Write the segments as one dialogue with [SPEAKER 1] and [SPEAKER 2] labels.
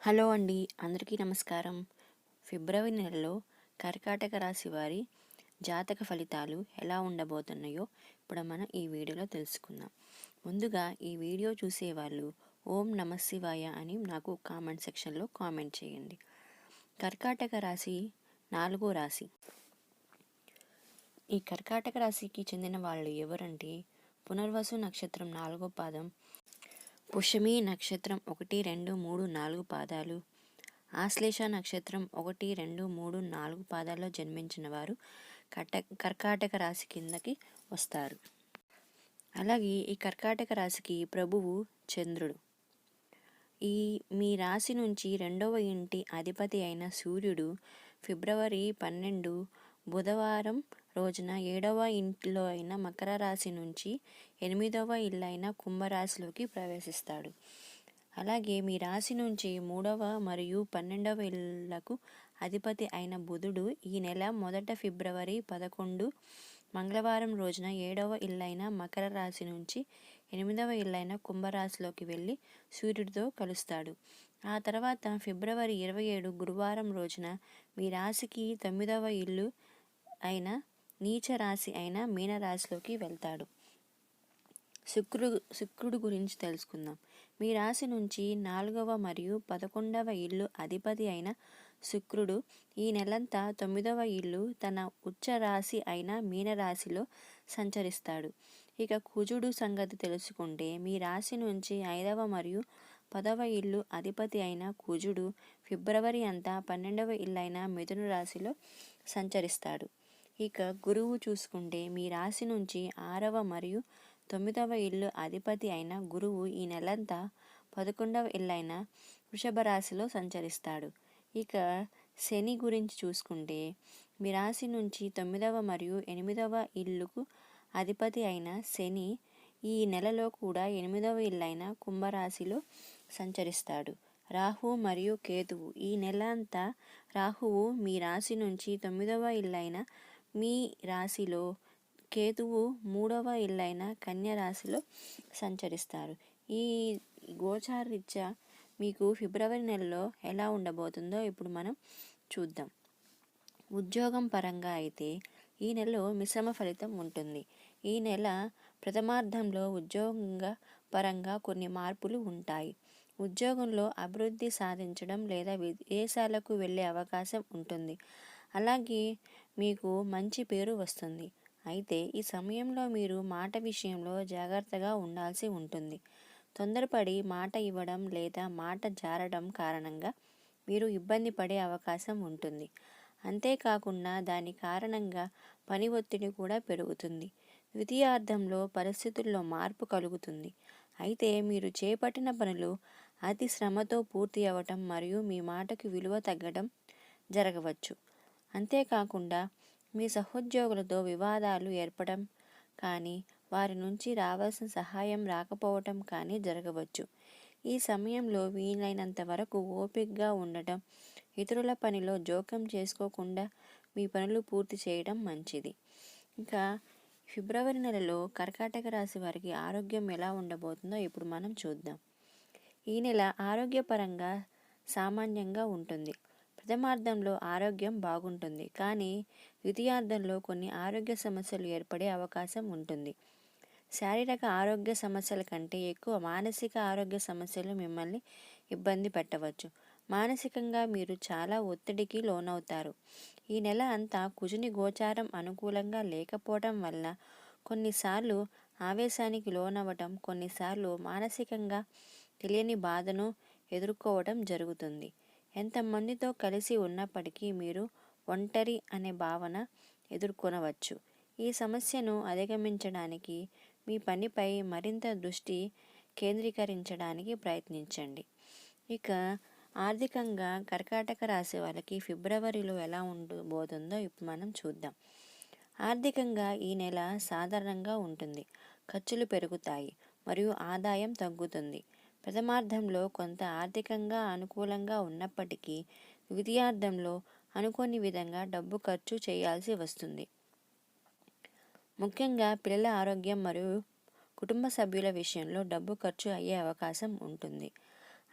[SPEAKER 1] Hello అండి అందరికీ నమస్కారం. ఫిబ్రవరి నెలలో కర్కాటక రాశి వారి జాతక ఫలితాలు ఎలా ఉండబోతున్నాయో ఇప్పుడు మనం ఈ వీడియోలో తెలుసుకుందాం. ముందుగా ఈ వీడియో చూసేవాళ్ళు ఓం నమశివాయ అని నాకు కామెంట్ సెక్షన్లో కామెంట్ చేయండి. కర్కాటక రాశి నాలుగో రాశి. ఈ కర్కాటక రాశికి చెందిన వాళ్ళు ఎవరంటే పునర్వసు నక్షత్రం నాలుగో పాదం పుష్యమి నక్షత్రం ఒకటి రెండు మూడు నాలుగు పాదాలు. ఆశ్లేష నక్షత్రం ఒకటి రెండు మూడు నాలుగు పాదాల్లో జన్మించిన వారు కట కర్కాటక రాశి కిందకి వస్తారు. అలాగే ఈ కర్కాటక రాశికి ప్రభువు చంద్రుడు. ఈ మీ రాశి నుంచి రెండవ ఇంటి అధిపతి అయిన సూర్యుడు ఫిబ్రవరి పన్నెండు బుధవారం రోజున ఏడవ ఇంట్లో అయిన మకర రాశి నుంచి ఎనిమిదవ ఇల్లు అయిన కుంభరాశిలోకి ప్రవేశిస్తాడు. అలాగే మీ రాశి నుంచి మూడవ మరియు పన్నెండవ ఇళ్ళకు అధిపతి అయిన బుధుడు ఈ నెల మొదట ఫిబ్రవరి పదకొండు మంగళవారం రోజున ఏడవ ఇల్లైన మకర రాశి నుంచి ఎనిమిదవ ఇల్లైన కుంభరాశిలోకి వెళ్ళి సూర్యుడితో కలుస్తాడు. ఆ తర్వాత ఫిబ్రవరి ఇరవై ఏడు గురువారం రోజున మీ రాశికి తొమ్మిదవ ఇల్లు అయిన నీచ రాశి అయిన మీనరాశిలోకి వెళ్తాడు. శుక్రుడు శుక్రుడు గురించి తెలుసుకుందాం. మీ రాశి నుంచి నాలుగవ మరియు పదకొండవ ఇల్లు అధిపతి అయిన శుక్రుడు ఈ నెలంతా తొమ్మిదవ ఇల్లు తన ఉచ్చ రాశి అయిన మీనరాశిలో సంచరిస్తాడు. ఇక కుజుడు సంగతి తెలుసుకుంటే మీ రాశి నుంచి ఐదవ మరియు పదవ ఇల్లు అధిపతి అయిన కుజుడు ఫిబ్రవరి అంతా పన్నెండవ ఇల్లు అయిన మిథున రాశిలో సంచరిస్తాడు. ఇక గురువు చూసుకుంటే మీ రాశి నుంచి ఆరవ మరియు తొమ్మిదవ ఇల్లు అధిపతి అయిన గురువు ఈ నెలంతా పదకొండవ ఇల్లైన వృషభ రాశిలో సంచరిస్తాడు. ఇక శని గురించి చూసుకుంటే మీ రాశి నుంచి తొమ్మిదవ మరియు ఎనిమిదవ ఇల్లుకు అధిపతి అయిన శని ఈ నెలలో కూడా ఎనిమిదవ ఇల్లైన కుంభరాశిలో సంచరిస్తాడు. రాహు మరియు కేతువు ఈ నెల అంతా రాహువు మీ రాశి నుంచి తొమ్మిదవ ఇల్లైన మీ రాశిలో కేతువు మూడవ ఇల్లైన కన్య రాశిలో సంచరిస్తారు. ఈ గోచారీత్యా మీకు ఫిబ్రవరి నెలలో ఎలా ఉండబోతుందో ఇప్పుడు మనం చూద్దాం. ఉద్యోగం పరంగా అయితే ఈ నెలలో మిశ్రమ ఫలితం ఉంటుంది. ఈ నెల ప్రథమార్థంలో ఉద్యోగ పరంగా కొన్ని మార్పులు ఉంటాయి. ఉద్యోగంలో అభివృద్ధి సాధించడం లేదా విదేశాలకు వెళ్ళే అవకాశం ఉంటుంది. అలాగే మీకు మంచి పేరు వస్తుంది. అయితే ఈ సమయంలో మీరు మాట విషయంలో జాగ్రత్తగా ఉండాల్సి ఉంటుంది. తొందరపడి మాట ఇవ్వడం లేదా మాట జారడం కారణంగా మీరు ఇబ్బంది పడే అవకాశం ఉంటుంది. అంతేకాకుండా దాని కారణంగా పని ఒత్తిడి కూడా పెరుగుతుంది. ద్వితీయార్థంలో పరిస్థితుల్లో మార్పు కలుగుతుంది. అయితే మీరు చేపట్టిన పనులు అతి శ్రమతో పూర్తి అవ్వటం మరియు మీ మాటకు విలువ తగ్గడం జరగవచ్చు. అంతేకాకుండా మీ సహోద్యోగులతో వివాదాలు ఏర్పడం కానీ వారి నుంచి రావాల్సిన సహాయం రాకపోవటం కానీ జరగవచ్చు. ఈ సమయంలో వీలైనంత వరకు ఓపికగా ఉండటం ఇతరుల పనిలో జోక్యం చేసుకోకుండా మీ పనులు పూర్తి చేయడం మంచిది. ఇంకా ఫిబ్రవరి నెలలో కర్కాటక రాశి వారికి ఆరోగ్యం ఎలా ఉండబోతుందో ఇప్పుడు మనం చూద్దాం. ఈ నెల ఆరోగ్యపరంగా సామాన్యంగా ఉంటుంది. ప్రథమార్థంలో ఆరోగ్యం బాగుంటుంది. కానీ ద్వితీయార్థంలో కొన్ని ఆరోగ్య సమస్యలు ఏర్పడే అవకాశం ఉంటుంది. శారీరక ఆరోగ్య సమస్యల కంటే ఎక్కువ మానసిక ఆరోగ్య సమస్యలు మిమ్మల్ని ఇబ్బంది పెట్టవచ్చు. మానసికంగా మీరు చాలా ఒత్తిడికి లోనవుతారు. ఈ నెల అంతా కుజుని గోచారం అనుకూలంగా లేకపోవడం వల్ల కొన్నిసార్లు ఆవేశానికి లోనవ్వటం కొన్నిసార్లు మానసికంగా తెలియని బాధను ఎదుర్కోవడం జరుగుతుంది. ఎంతమందితో కలిసి ఉన్నప్పటికీ మీరు ఒంటరి అనే భావన ఎదుర్కొనవచ్చు. ఈ సమస్యను అధిగమించడానికి మీ పనిపై మరింత దృష్టి కేంద్రీకరించడానికి ప్రయత్నించండి. ఇక ఆర్థికంగా కర్కాటక రాశి వాళ్ళకి ఫిబ్రవరిలో ఎలా ఉండబోతుందో ఇప్పుడు మనం చూద్దాం. ఆర్థికంగా ఈ నెల సాధారణంగా ఉంటుంది. ఖర్చులు పెరుగుతాయి మరియు ఆదాయం తగ్గుతుంది. ప్రథమార్థంలో కొంత ఆర్థికంగా అనుకూలంగా ఉన్నప్పటికీ ద్వితీయార్థంలో అనుకోని విధంగా డబ్బు ఖర్చు చేయాల్సి వస్తుంది. ముఖ్యంగా పిల్లల ఆరోగ్యం మరియు కుటుంబ సభ్యుల విషయంలో డబ్బు ఖర్చు అయ్యే అవకాశం ఉంటుంది.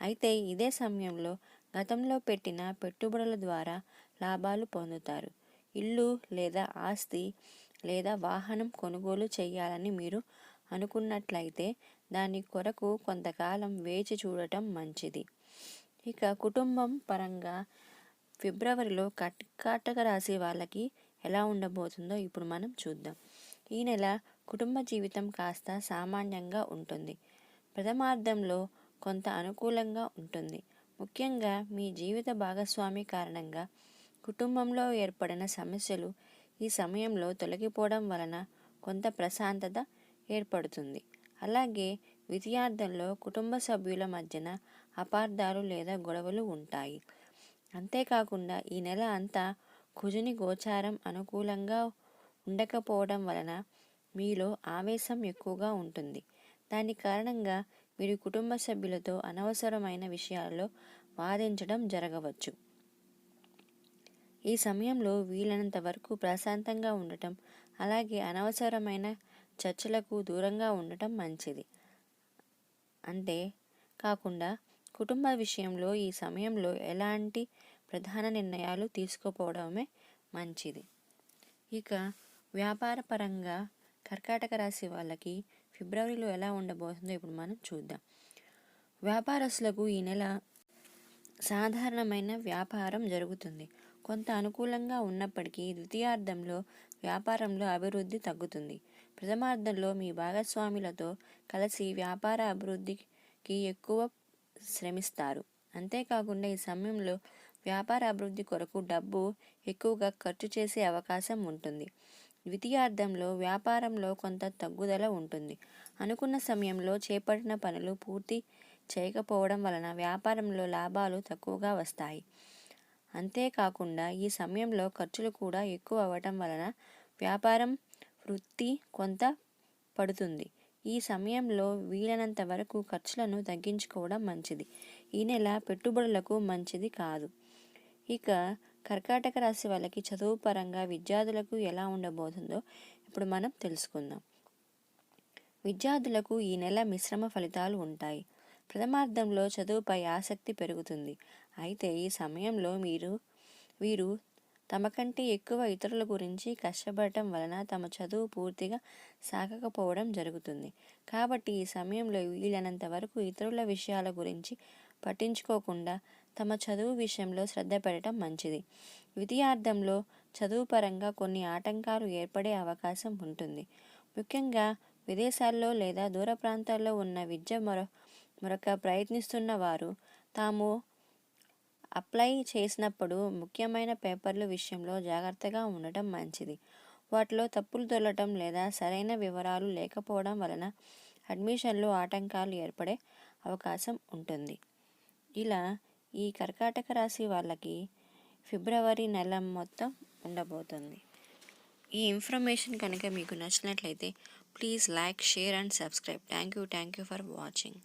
[SPEAKER 1] అయితే ఇదే సమయంలో గతంలో పెట్టిన పెట్టుబడుల ద్వారా లాభాలు పొందుతారు. ఇల్లు లేదా ఆస్తి లేదా వాహనం కొనుగోలు చేయాలని మీరు అనుకున్నట్లయితే దాని కొరకు కొంతకాలం వేచి చూడటం మంచిది. ఇక కుటుంబం పరంగా ఫిబ్రవరిలో కట్ కాటక రాశి వాళ్ళకి ఎలా ఉండబోతుందో ఇప్పుడు మనం చూద్దాం. ఈ నెల కుటుంబ జీవితం కాస్త సామాన్యంగా ఉంటుంది. ప్రథమార్థంలో కొంత అనుకూలంగా ఉంటుంది. ముఖ్యంగా మీ జీవిత భాగస్వామి కారణంగా కుటుంబంలో ఏర్పడిన సమస్యలు ఈ సమయంలో తొలగిపోవడం వలన కొంత ప్రశాంతత ఏర్పడుతుంది. అలాగే విద్యార్థుల్లో కుటుంబ సభ్యుల మధ్యన అపార్థాలు లేదా గొడవలు ఉంటాయి. అంతేకాకుండా ఈ నెల అంతా కుజుని గోచారం అనుకూలంగా ఉండకపోవడం వలన మీలో ఆవేశం ఎక్కువగా ఉంటుంది. దాని కారణంగా మీరు కుటుంబ సభ్యులతో అనవసరమైన విషయాల్లో వాదించడం జరగవచ్చు. ఈ సమయంలో వీలైనంత వరకు ప్రశాంతంగా ఉండటం అలాగే అనవసరమైన చర్చలకు దూరంగా ఉండటం మంచిది. అంతే కాకుండా కుటుంబ విషయంలో ఈ సమయంలో ఎలాంటి ప్రధాన నిర్ణయాలు తీసుకోపోవడమే మంచిది. ఇక వ్యాపార పరంగా కర్కాటక రాశి వాళ్ళకి ఫిబ్రవరిలో ఎలా ఉండబోతుందో ఇప్పుడు మనం చూద్దాం. వ్యాపారస్తులకు ఈ నెల సాధారణమైన వ్యాపారం జరుగుతుంది. కొంత అనుకూలంగా ఉన్నప్పటికీ ద్వితీయార్థంలో వ్యాపారంలో అభివృద్ధి తగ్గుతుంది. ప్రథమార్థంలో మీ భాగస్వాములతో కలిసి వ్యాపార అభివృద్ధికి ఎక్కువ శ్రమిస్తారు. అంతేకాకుండా ఈ సమయంలో వ్యాపార అభివృద్ధి కొరకు డబ్బు ఎక్కువగా ఖర్చు చేసే అవకాశం ఉంటుంది. ద్వితీయార్థంలో వ్యాపారంలో కొంత తగ్గుదల ఉంటుంది. అనుకున్న సమయంలో చేపట్టిన పనులు పూర్తి చేయకపోవడం వలన వ్యాపారంలో లాభాలు తక్కువగా వస్తాయి. అంతేకాకుండా ఈ సమయంలో ఖర్చులు కూడా ఎక్కువ అవ్వటం వలన వ్యాపారం వృత్తి కొంత పడుతుంది. ఈ సమయంలో వీలైనంత వరకు ఖర్చులను తగ్గించుకోవడం మంచిది. ఈ నెల పెట్టుబడులకు మంచిది కాదు. ఇక కర్కాటక రాశి వాళ్ళకి చదువు పరంగా విద్యార్థులకు ఎలా ఉండబోతుందో ఇప్పుడు మనం తెలుసుకుందాం. విద్యార్థులకు ఈ నెల మిశ్రమ ఫలితాలు ఉంటాయి. ప్రథమార్థంలో చదువుపై ఆసక్తి పెరుగుతుంది. అయితే ఈ సమయంలో మీరు వీరు తమ కంటే ఎక్కువ ఇతరుల గురించి కష్టపడటం వలన తమ చదువు పూర్తిగా సాగకపోవడం జరుగుతుంది. కాబట్టి ఈ సమయంలో వీలైనంత వరకు ఇతరుల విషయాల గురించి పట్టించుకోకుండా తమ చదువు విషయంలో శ్రద్ధ పెట్టడం మంచిది. ద్వితీయార్థంలో చదువు పరంగా కొన్ని ఆటంకాలు ఏర్పడే అవకాశం ఉంటుంది. ముఖ్యంగా విదేశాల్లో లేదా దూర ప్రాంతాల్లో ఉన్న విద్య మరొ మరొక ప్రయత్నిస్తున్న వారు తాము అప్లై చేసినప్పుడు ముఖ్యమైన పేపర్ల విషయంలో జాగ్రత్తగా ఉండటం మంచిది. వాటిలో తప్పులు దొరలటం లేదా సరైన వివరాలు లేకపోవడం వలన అడ్మిషన్లో ఆటంకాలు ఏర్పడే అవకాశం ఉంటుంది. ఇలా ఈ కర్కాటక రాశి వాళ్ళకి ఫిబ్రవరి నెల మొత్తం ఉండబోతుంది. ఈ ఇన్ఫర్మేషన్ కనుక మీకు నచ్చినట్లయితే please like share and subscribe. Thank you thank you for watching.